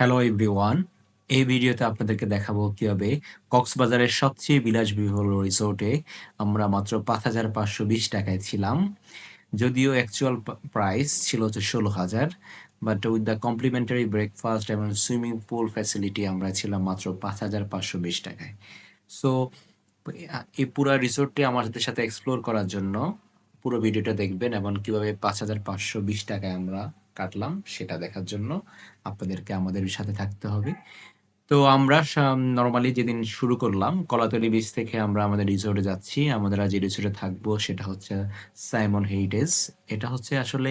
Hello everyone এই ভিডিওতে আপনাদেরকে দেখাবো কীভাবে কক্সবাজারের সবচেয়ে বিলাসবহুল রিসোর্টে আমরা মাত্র পাঁচ হাজার পাঁচশো বিশ টাকায় ছিলাম। যদিও অ্যাকচুয়াল প্রাইস ছিল হচ্ছে ষোলো হাজার but with the complimentary breakfast এবং সুইমিং পুল ফ্যাসিলিটি আমরা ছিলাম মাত্র পাঁচ হাজার পাঁচশো বিশ টাকায়। সো এই পুরো রিসোর্টটি আমাদের সাথে এক্সপ্লোর করার জন্য পুরো ভিডিওটা দেখবেন এবং কীভাবে পাঁচ হাজার পাঁচশো বিশ টাকায় আমরা কাটলাম, সেটা দেখার জন্য আপনাদেরকে আমাদের সাথে থাকতে হবে। তো আমরা নর্মালি যেদিন শুরু করলাম, কলাতলি বিচ থেকে আমরা আমাদের রিসোর্টে যাচ্ছি। আমাদের আজ যে রিসোর্টে থাকব, সেটা হচ্ছে সাইমন হেরিটেজ এটা হচ্ছে আসলে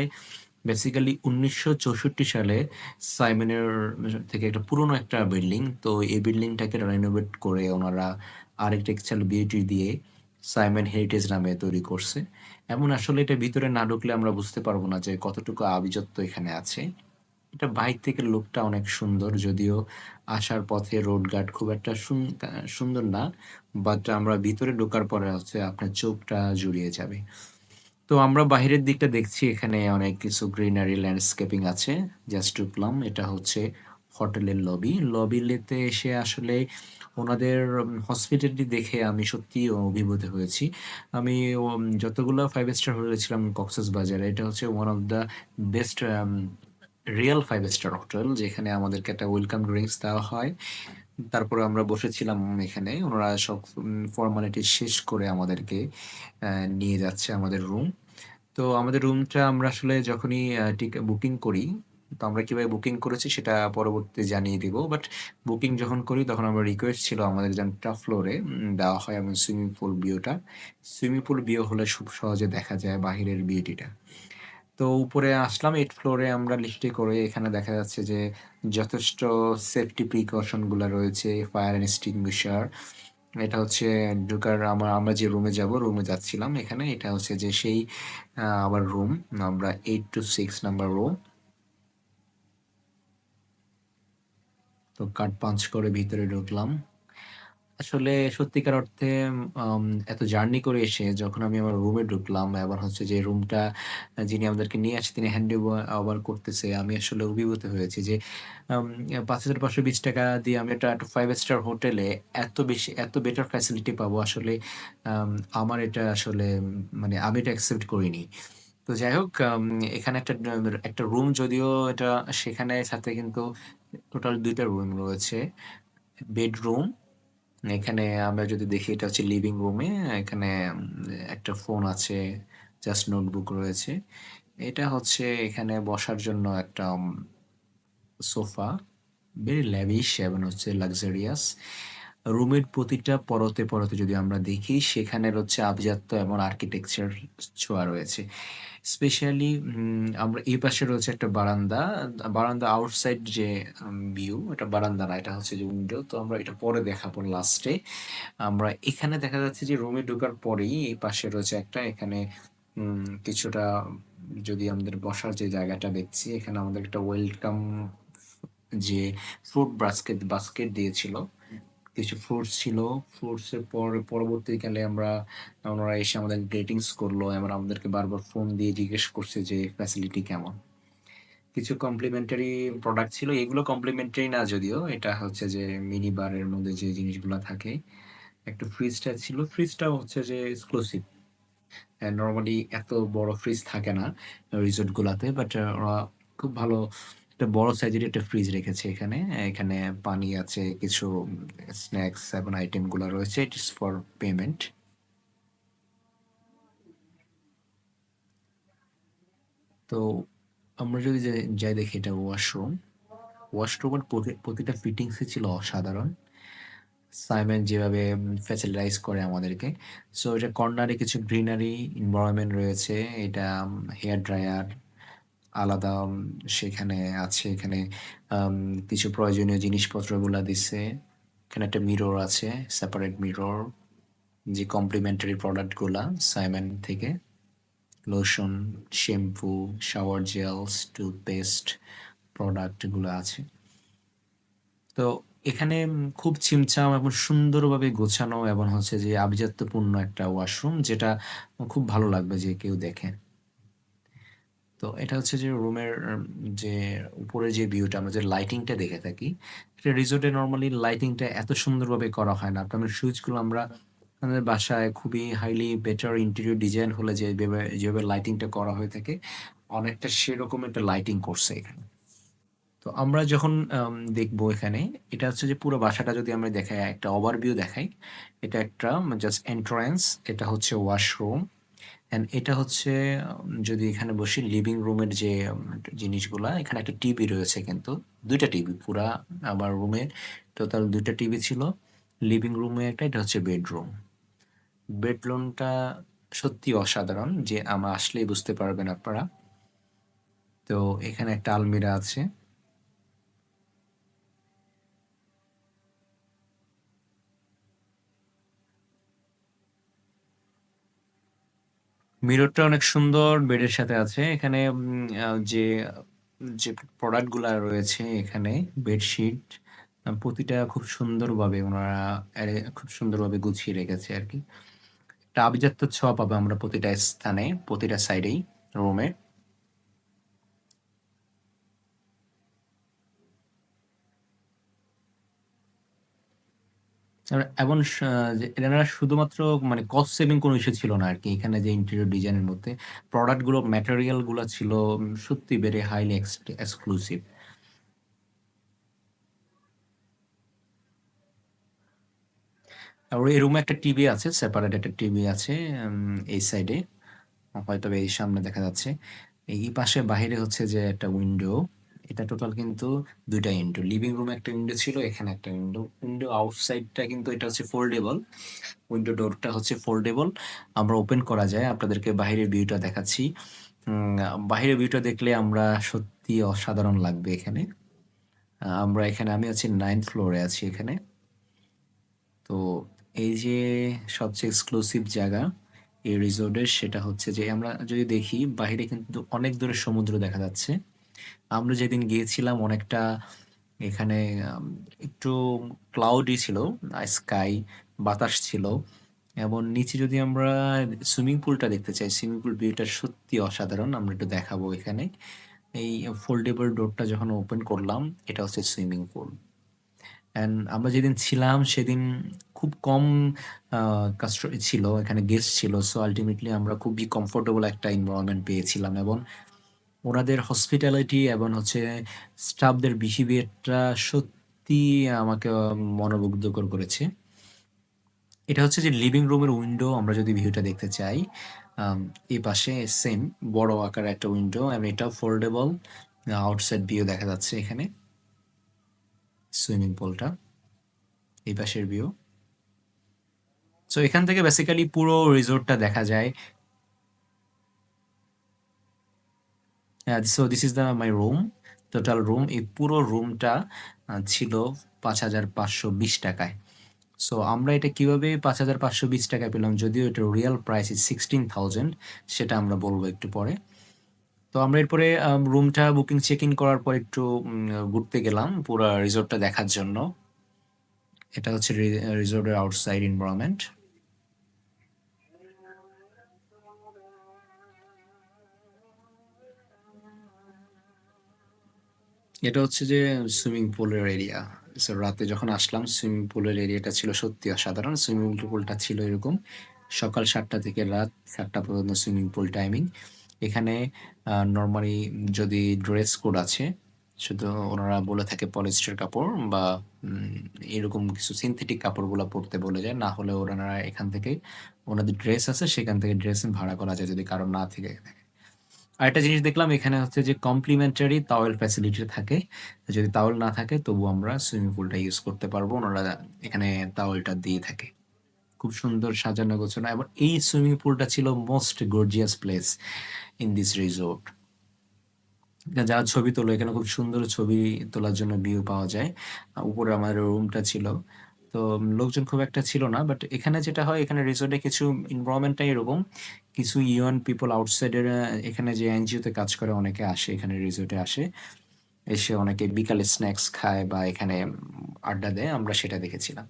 বেসিক্যালি উনিশশো চৌষট্টি সালে সাইমনের থেকে একটা পুরনো একটা বিল্ডিং তো এই বিল্ডিংটাকে রেনোভেট করে ওনারা আর্কিটেকচার বিউটি দিয়ে সাইমন হেরিটেজ নামে তৈরি করছে। এমন আসলে এটা ভিতরে না ঢুকলে আমরা বুঝতে পারব না যে কতটুকু আভিজাত্য এখানে আছে। এটা বাইক থেকে লুকটা অনেক সুন্দর, যদিও আসার পথে রোড গার্ড খুব একটা সুন্দর না বাট আমরা ভিতরে ঢোকার পরে হচ্ছে আপনার চোখটা জুড়িয়ে যাবে। তো আমরা বাহিরের দিকটা দেখছি, এখানে অনেক কিছু গ্রিনারি ল্যান্ডস্কেপিং আছে জাস্ট ঢুকলাম এটা হচ্ছে হোটেলের লবি লবিলেতে এসে আসলে ওনাদের হসপিটালটি দেখে আমি সত্যিই অভিভূত হয়েছি। আমি যতগুলো ফাইভ স্টার হোটেলে ছিলাম কক্সেস বাজারে এটা হচ্ছে one of the best real five star hotel যেখানে আমাদেরকে একটা ওয়েলকাম ড্রিঙ্কস দেওয়া হয়। তারপরে আমরা বসেছিলাম এখানে। ওনারা সব ফর্মালিটি শেষ করে আমাদেরকে নিয়ে যাচ্ছে আমাদের রুম তো আমাদের রুমটা আমরা আসলে যখনই বুকিং করি তো আমরা কীভাবে বুকিং করেছি সেটা পরবর্তীতে জানিয়ে দিব। বাট বুকিং যখন করি, তখন আমরা রিকোয়েস্ট ছিল আমাদের যেন টপ ফ্লোরে দেওয়া হয় এবং সুইমিং পুল ভিউটা সুইমিং পুল ভিউ হলে খুব সহজে দেখা যায় বাহিরের বিউটিটা তো উপরে আসলাম এইট ফ্লোরে আমরা লিফটে করে এখানে দেখা যাচ্ছে যে যথেষ্ট সেফটি প্রিকশনগুলো রয়েছে ফায়ার এক্সটিংগুইশার এটা হচ্ছে ঢুকার আমরা আমরা যে রুমে যাব রুমে যাচ্ছিলাম এখানে। এটা হচ্ছে যে সেই আবার রুম আমরা eight two six number room তো কার্ড পাঞ্চ করে ভিতরে ঢুকলাম। আসলে সত্যিকার অর্থে এত জার্নি করে এসে যখন আমি আমার রুমে ঢুকলাম, এবার হচ্ছে যে রুমটা যিনি আমাদেরকে নিয়ে আসে তিনি হ্যান্ড ওভার করতেছে, আমি আসলে অভিভূত হয়েছি যে পাঁচ হাজার পাঁচশো বিশ টাকা দিয়ে আমি একটা ফাইভ স্টার হোটেলে এত বেশি, এত বেটার ফ্যাসিলিটি পাবো আসলে আমার এটা আসলে মানে আমি এটা অ্যাকসেপ্ট করিনি। তো যাই হোক এখানে একটা একটা রুম যদিও এটা সেখানে সাথে কিন্তু টোটাল দুইটা রুম রয়েছে। বেডরুম, এখানে আমরা যদি দেখি এটা হচ্ছে লিভিং রুমে এখানে একটা ফোন আছে জাস্ট নোটবুক রয়েছে। এটা হচ্ছে এখানে বসার জন্য একটা সোফা ভেরি ল্যাভিশ এবং হচ্ছে লাক্সারিয়াস রুমের প্রতিটা পরতে পরতে যদি আমরা দেখি সেখানে হচ্ছে আভিজাত্য এবং আর্কিটেকচার ছোঁয়া রয়েছে। স্পেশালি আমরা এই পাশে রয়েছে একটা বারান্দা। বারান্দা আউটসাইড যে ভিউ এটা বারান্দা না, এটা হচ্ছে যে উইন্ডো তো আমরা এটা পরে দেখাবো লাস্টে আমরা এখানে দেখা যাচ্ছে যে রুমে ঢোকার পরেই এই পাশে রয়েছে একটা, এখানে কিছুটা যদি আমাদের বসার যে জায়গাটা দেখছি, এখানে আমাদের একটা ওয়েলকাম যে ফ্রুট বাস্কেট বাস্কেট দিয়েছিল। কিছু ফ্রুটস ছিল। ফ্রুটসের পর পরবর্তীকালে আমরা ওনারা এসে আমাদের গ্রেটিংস করল। এবার আমাদেরকে বারবার ফোন দিয়ে জিজ্ঞেস করছে যে ফ্যাসিলিটি কেমন? কিছু কমপ্লিমেন্টারি প্রোডাক্ট ছিল। এগুলো কমপ্লিমেন্টারি না যদিও, এটা হচ্ছে যে মিনি বারের মধ্যে যে জিনিসগুলো থাকে। একটা ফ্রিজটা ছিল। ফ্রিজটা হচ্ছে যে এক্সক্লুসিভ নর্মালি এত বড় ফ্রিজ থাকে না রিসোর্টগুলোতে বাট ওরা খুব ভালো একটা বড় সাইজের একটা ফ্রিজ রেখেছে এখানে। এখানে পানি আছে, কিছু স্ন্যাক্স এবং আইটেমগুলো রয়েছে। ইট ইস ফর পেমেন্ট তো আমরা যদি যাই দেখি এটা ওয়াশরুম ওয়াশরুমের প্রতিটা ফিটিংসই ছিল অসাধারণ। সাইমেন যেভাবে ফ্যাসিলিটাইজ করে আমাদেরকে। সো এটা কর্নারে কিছু গ্রিনারি এনভায়রনমেন্ট রয়েছে। এটা হেয়ার ড্রায়ার আলাদা সেখানে আছে, এখানে কিছু প্রয়োজনীয় জিনিসপত্রগুলা দিছে। এখানে একটা মিরর আছে সেপারেট মিরর যে কমপ্লিমেন্টারি প্রোডাক্টগুলা সাইমেন থেকে। Lotion shampoo shower gels toothpaste প্রোডাক্টগুলো আছে। তো এখানে খুব ছিমছাম এবং সুন্দরভাবে গোছানো এবং হচ্ছে যে আভিজাত্যপূর্ণ একটা ওয়াশরুম যেটা খুব ভালো লাগবে যে কেউ দেখে। তো এটা হচ্ছে যে রুমের যে উপরে যে ভিউটা আমরা যে লাইটিংটা দেখে থাকি, এটা রিসোর্টে নর্মালি লাইটিংটা এত সুন্দরভাবে করা হয় না। আপনার সুইচগুলো আমরা আমাদের বাসায় খুবই হাইলি বেটার ইন্টেরিয়র ডিজাইন হলে যেভাবে যেভাবে লাইটিংটা করা হয়ে থাকে, অনেকটা সেরকম একটা লাইটিং করছে এখানে। তো আমরা যখন দেখব এখানে, এটা হচ্ছে যে পুরো বাসাটা যদি আমরা দেখাই, একটা ওভারভিউ দেখাই, এটা একটা জাস্ট এন্ট্রান্স এটা হচ্ছে ওয়াশরুম অ্যান্ড এটা হচ্ছে যদি এখানে বসি লিভিং রুমের যে জিনিসগুলা, এখানে একটা টিভি রয়েছে কিন্তু, দুইটা টিভি পুরা আমার রুমে টোটাল দুইটা টিভি ছিল। লিভিং রুমে একটা, এটা হচ্ছে বেডরুম বেডরুমটা সত্যি অসাধারণ, যে আমার আসলেই বুঝতে পারবেন আপনারা। তো এখানে একটা আলমিরা আছে। মিররটা অনেক সুন্দর বেডের সাথে আছে। এখানে যে যে প্রোডাক্টগুলা রয়েছে এখানে, বেডশিট প্রতিটা খুব সুন্দরভাবে ওনারা খুব সুন্দরভাবে গুছিয়ে রেখেছে আর কি। একটা আভিজাত্য ছোঁয়া পাবে আমরা প্রতিটা স্থানে, প্রতিটা সাইডেই রুমে এবং এনারা শুধুমাত্র মানে কস্ট সেভিং কোনো ইস্যু ছিল না আরকি। এখানে যে ইন্টেরিয়র ডিজাইনের মধ্যে প্রোডাক্টগুলো ম্যাটেরিয়ালগুলো ছিল সত্যি ভেরি হাইলি এক্সক্লুসিভ। আর এই রুমে একটা টিভি আছে, সেপারেট একটা টিভি আছে এই সাইডে। হয়তো এই সামনে দেখা যাচ্ছে। এই পাশে বাহিরে হচ্ছে যে একটা উইন্ডো এটা টোটাল কিন্তু দুইটা উইন্ডো লিভিং রুম একটা উইন্ডো ছিল, এখানে একটা উইন্ডো উইন্ডো আউটসাইডটা কিন্তু এটা হচ্ছে ফোল্ডেবল উইন্ডো ডোরটা হচ্ছে ফোল্ডেবল আমরা ওপেন করা যায়, আপনাদেরকে বাইরের ভিউটা দেখাচ্ছি। বাইরের ভিউটা দেখলে আমরা সত্যি অসাধারণ লাগবে এখানে। আমরা এখানে, আমি আছি নাইন্থ ফ্লোরে আছি এখানে। তো এই যে সবচেয়ে এক্সক্লুসিভ জায়গা এই রিসোর্টের সেটা হচ্ছে যে আমরা যদি দেখি, বাইরে কিন্তু অনেক দূরে সমুদ্র দেখা যাচ্ছে। আমরা যেদিন গিয়েছিলাম অনেকটা এখানে একটু ক্লাউডি ছিল স্কাই বাতাস ছিল। এবং নিচে যদি আমরা সুইমিং পুলটা দেখতে চাই সুইমিং পুল ভিউটা সত্যি অসাধারণ, আমরা একটু দেখাবো এখানে। এই ফোল্ডেবল ডোরটা যখন ওপেন করলাম, এটা হচ্ছে সুইমিং পুল অ্যান্ড আমরা যেদিন ছিলাম, সেদিন খুব কম কাস্ট ছিল, এখানে গেস্ট ছিল। সো আলটিমেটলি আমরা খুবই কমফোর্টেবল একটা এনভায়রনমেন্ট পেয়েছিলাম। এবং ওনাদের হসপিটালিটি এবং হচ্ছে স্টাফদের বিহেভিয়ারটা সত্যি আমাকে মনোমুগ্ধকর করেছে। এটা হচ্ছে যে লিভিং রুমের উইন্ডো আমরা যদি ভিউটা দেখতে চাই এই পাশে সেম বড় আকার একটা উইন্ডো এবং এটাও ফোল্ডেবল আউটসাইড ভিউ দেখা যাচ্ছে এখানে। সুইমিং পুলটা এই পাশের ভিউ সো এখান থেকে বেসিক্যালি পুরো রিসোর্টটা দেখা যায়। So this is the my room total room এই পুরো রুমটা ছিল পাঁচ হাজার পাঁচশো বিশ টাকায়। সো আমরা এটা কীভাবে পাঁচ হাজার পাঁচশো বিশ টাকায় পেলাম? যদিও এটা real price is sixteen thousand সেটা আমরা বলব একটু পরে। তো আমরা এরপরে রুমটা বুকিং চেক ইন করার পর একটু ঘুরতে গেলাম পুরো রিসোর্টটা দেখার জন্য। এটা হচ্ছে রিসোর্টের আউটসাইড এনভায়রনমেন্ট এটা হচ্ছে যে সুইমিং পুলের এরিয়া। রাতে যখন আসলাম, সুইমিং পুলের এরিয়াটা ছিল সত্যি অসাধারণ। সুইমিং পুলটা ছিল এরকম। সকাল সাতটা থেকে রাত সাতটা পর্যন্ত সুইমিং পুল টাইমিং এখানে নর্মালি যদি ড্রেস কোড আছে, শুধু ওনারা বলে থাকে পলিস্টার কাপড় বা এরকম কিছু সিনথেটিক কাপড়গুলো পরতে বলে যায়। না হলে ওনারা এখান থেকে, ওনাদের ড্রেস আছে, সেখান থেকে ড্রেস ভাড়া করা যায় যদি কারণ না থেকে। আরেকটা জিনিস দেখলাম, এখানে হচ্ছে যে কমপ্লিমেন্টারি তাওয়েল ফ্যাসিলিটি থাকে। যদি তাওয়েল না থাকে, তবু আমরা সুইমিং পুলটা ইউজ করতে পারব। ওনারা এখানে তাওয়েলটা দিয়ে থাকে। খুব সুন্দর সাজানো গোছানো। এবং এই সুইমিং পুলটা ছিল most gorgeous place in this resort যারা ছবি তোলো, এখানে খুব সুন্দর ছবি তোলার জন্য ভিউ পাওয়া যায়। উপরে আমাদের রুমটা ছিল। তো লোকজন খুব একটা ছিল না বাট এখানে যেটা হয়, এখানে রিসোর্টে কিছু এনভায়রনমেন্টটা এরকম। কিছু ইয়ন পিপল আউটসাইডের এখানে যে এনজিওতে কাজ করে, অনেকে আসে, এখানে রিসোর্টে আসে। এসে অনেকে বিকালে স্ন্যাক্স খায় বা এখানে আড্ডা দেয়, আমরা সেটা দেখেছিলাম।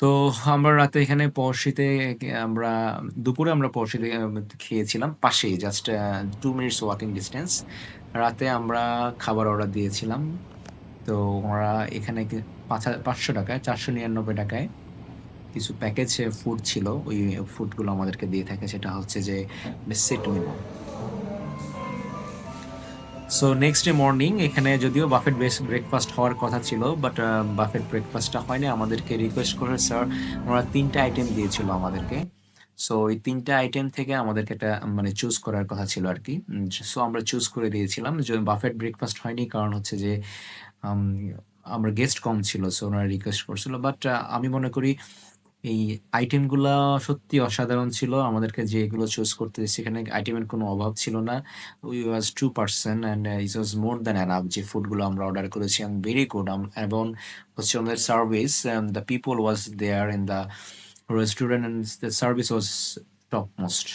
তো আমরা রাতে এখানে পড়শিতে, আমরা দুপুরে আমরা পড়শিতে খেয়েছিলাম, পাশেই just two minutes walking distance রাতে আমরা খাবার অর্ডার দিয়েছিলাম। তো ওরা এখানে পাঁচ হা ৳৫০০ ৳৪৯৯ য় কিছু প্যাকেজ ফুড ছিল। ওই ফুডগুলো আমাদেরকে দিয়ে থাকে। সেটা হচ্ছে যে set menu. So next day morning এখানে যদিও বাফেট বেস ব্রেকফাস্ট হওয়ার কথা ছিল। বাট বাফেট ব্রেকফাস্টটা হয়নি। আমাদেরকে রিকোয়েস্ট করে স্যার ওনারা ৩ টা আইটেম দিয়েছিল আমাদেরকে। সো এই ৩ টা আইটেম থেকে আমাদেরকে একটা মানে চুজ করার কথা ছিল আর কি সো আমরা চুজ করে দিয়েছিলাম। যে বাফেট ব্রেকফাস্ট হয়নি, কারণ হচ্ছে যে আমরা গেস্ট কম ছিল। সো উনারা রিকোয়েস্ট করছিল। বাট আমি মনে করি এই আইটেমগুলো সত্যিই অসাধারণ ছিল। আমাদেরকে যেগুলো চুজ করতে সেখানে আইটেমের কোনো অভাব ছিল না। We was 2 person and it was more than enough যে ফুডগুলো আমরা অর্ডার করেছি, and ভেরি গুড এবং হচ্ছে আমাদের service and the people was there in the restaurant and the service was top most.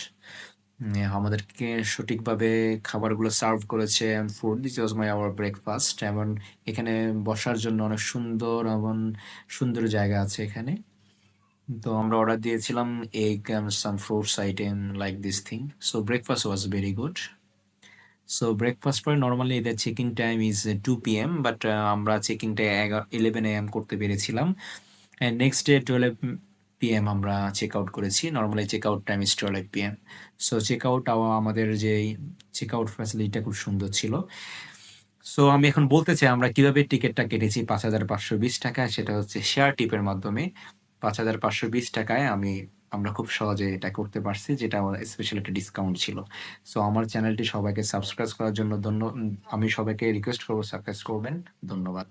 আমাদেরকে সঠিকভাবে খাবারগুলো সার্ভ করেছে and food this was my our breakfast এবং এখানে বসার জন্য অনেক সুন্দর এবং সুন্দর জায়গা আছে এখানে। তো আমরা অর্ডার দিয়েছিলাম egg and some fruits item like this thing. So breakfast was very good. So breakfast পরে নর্মালি এদের checking time is two P M but আমরা চেকিংটা এগা 11 এএম করতে পেরেছিলাম। নেক্সট ডে 12 উম পিএম আমরা চেক আউট করেছি। Normally check out time is 12 PM. So check out আমাদের যেই চেক আউট ফ্যাসিলিটিটা খুব সুন্দর ছিল। সো আমি এখন বলতে চাই আমরা কীভাবে টিকিটটা কেটেছি ৳৫,৫২০ সেটা হচ্ছে শেয়ার টিপের মাধ্যমে। পাঁচ হাজার পাঁচশো বিশ টাকায় আমি আমরা খুব সহজে এটা করতে পারছি যেটা আমার স্পেশাল একটা ডিসকাউন্ট ছিল। সো আমার চ্যানেলটি সবাইকে সাবস্ক্রাইব করার জন্য ধন্য আমি সবাইকে রিকোয়েস্ট করব সাবস্ক্রাইব করবেন। ধন্যবাদ।